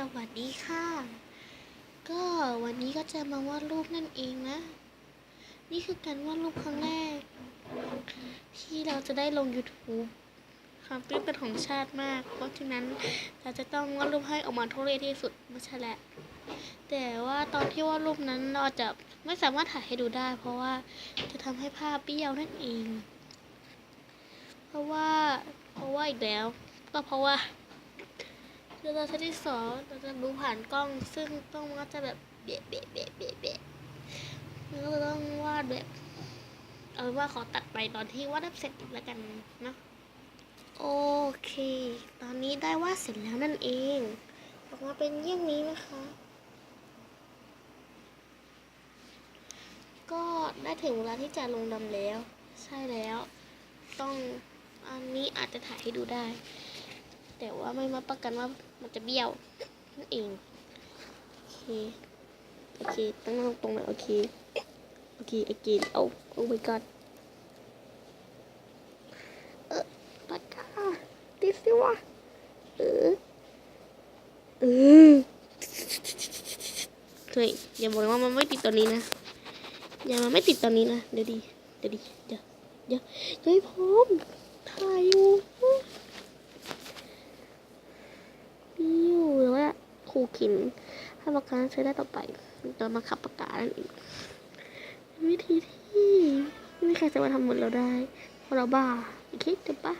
สวัสดีค่ะ ก็วันนี้ก็จะมาวาดรูปนั่นเองนะ นี่คือการวาดรูปครั้งแรก ที่เราจะได้ลง YouTube ความตื่นเต้นของชาติมาก เพราะฉะนั้นเราจะต้องวาดรูปให้ออกมาทุเรศที่สุดไม่ใช่แหละ แต่ว่าตอนที่วาดรูปนั้นเราจะไม่สามารถถ่ายให้ดูได้ เพราะว่าจะทำให้ภาพเบี้ยวนั่นเอง เพราะว่าเพราะว่าอีกแล้ว ก็เพราะว่า คือเราใช้ที่สองเราจะดูผ่านกล้องซึ่งกล้องมันก็จะแบบเบะเบะเบะเบะเบะมันก็จะต้องวาดแบบเอาว่าขอตัดไปตอนที่วาดเสร็จแล้วกันเนาะโอเค ตอนนี้ได้วาดเสร็จแล้วนั่นเองออกมาเป็นเยี่ยงนี้นะคะ ก็ได้ถึงเวลาที่จะลงดำแล้ว ใช่แล้ว ต้องอันนี้อาจจะถ่ายให้ดูได้ แต่ว่าไม่มาประกันว่ามันจะเบี้ยวนั่นเอง โอเค โอเค ตั้งตรงไหนโอเค โอเคไอเกนเอาโอ้ my god เออปัดกาติดสิวะเออ เออเฮ้ยอย่าบอกว่ามันไม่ติดตอนนี้นะ อย่ามันไม่ติดตอนนี้นะ เดี๋ยวดี เดี๋ยวดี เดี๋ยว เดี๋ยวเฮ้ยพร้อมถ่ายอยู่ มีอยู่หรือว่า ครูขินให้ประกันใช้ได้ต่อไปตอนมาขับประกาศนั่นเองวิธีที่ไม่มีใครสามารถทำเหมือนเราได้เพราะเราบ้าโอเคถูกปะ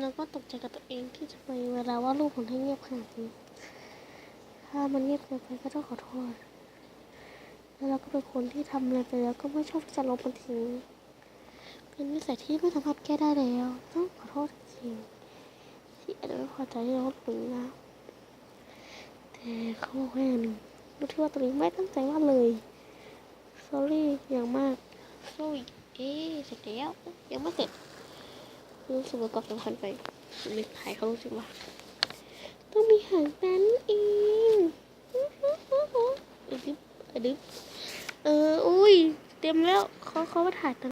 แล้วก็ตกใจกับตัวเองที่จะไปเวลาว่าดรูปผมให้เงียบขนาดนี้ ถ้ามันเงียบเกินไปก็ต้องขอโทษ แล้วเราก็เป็นคนที่ทำอะไรไปแล้วก็ไม่ชอบที่จะลบมันทิ้งเป็นนิสัยที่ไม่สามารถแก้ได้แล้ว ต้องขอโทษจริงที่อาจจะไม่พอใจที่เราหรือนะ แต่เขาบอกว่าหนึ่งรู้ที่ว่าตัวเองไม่ตั้งใจว่าเลย sorry อย่างมาก sorry เอ๊ะเสร็จแล้วยังไม่เสร็จ รู้สึกว่ากรอบสำคัญไปไม่ถ่ายเขารู้สึกว่า ต้องมีหางตานี่เองออดิบออดิบเออ อุ้ย เต็มแล้วเขาเขามาถ่ายตอน